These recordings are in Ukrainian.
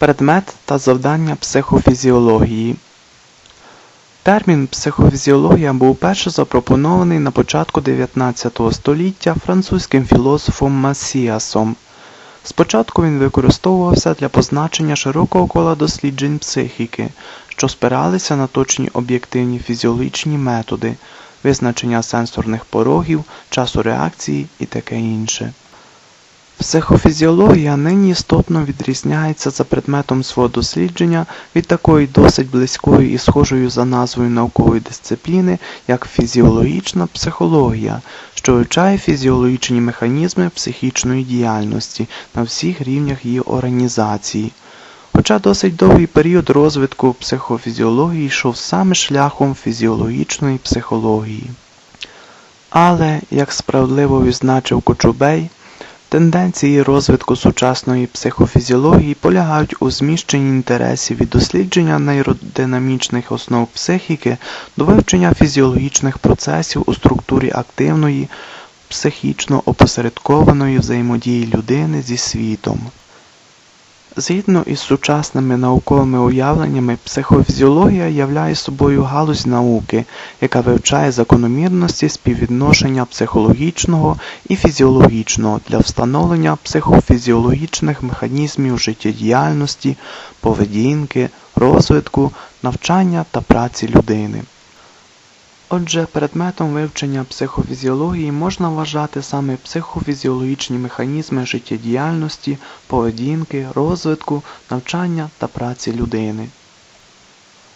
Предмет та завдання психофізіології Термін психофізіологія був перше запропонований на початку 19 століття французьким філософом Масіасом. Спочатку він використовувався для позначення широкого кола досліджень психіки, що спиралися на точні об'єктивні фізіологічні методи, визначення сенсорних порогів, часу реакції і таке інше. Психофізіологія нині істотно відрізняється за предметом свого дослідження від такої досить близької і схожої за назвою наукової дисципліни, як фізіологічна психологія, що вивчає фізіологічні механізми психічної діяльності на всіх рівнях її організації. Хоча досить довгий період розвитку психофізіології йшов саме шляхом фізіологічної психології. Але, як справедливо відзначив Кочубей, Тенденції розвитку сучасної психофізіології полягають у зміщенні інтересів від дослідження нейродинамічних основ психіки до вивчення фізіологічних процесів у структурі активної, психічно опосередкованої взаємодії людини зі світом. Згідно із сучасними науковими уявленнями, психофізіологія являє собою галузь науки, яка вивчає закономірності співвідношення психологічного і фізіологічного для встановлення психофізіологічних механізмів життєдіяльності, поведінки, розвитку, навчання та праці людини. Отже, предметом вивчення психофізіології можна вважати саме психофізіологічні механізми життєдіяльності, поведінки, розвитку, навчання та праці людини.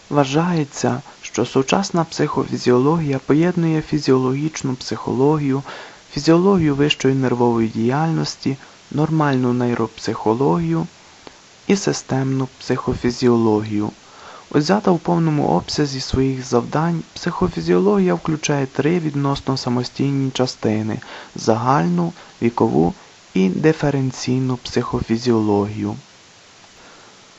Вважається, що сучасна психофізіологія поєднує фізіологічну психологію, фізіологію вищої нервової діяльності, нормальну нейропсихологію і системну психофізіологію. Узята в повному обсязі своїх завдань, психофізіологія включає три відносно самостійні частини загальну, вікову і диференційну психофізіологію.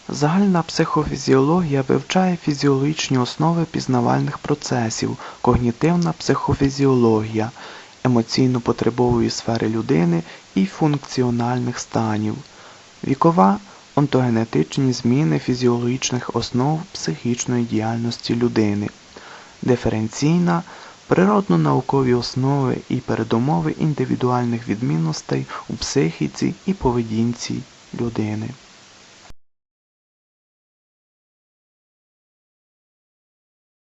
Загальна психофізіологія вивчає фізіологічні основи пізнавальних процесів, когнітивна психофізіологія, емоційно-потребової сфери людини і функціональних станів. Вікова онтогенетичні зміни фізіологічних основ психічної діяльності людини, диференційна природно-наукові основи і передумови індивідуальних відмінностей у психіці і поведінці людини.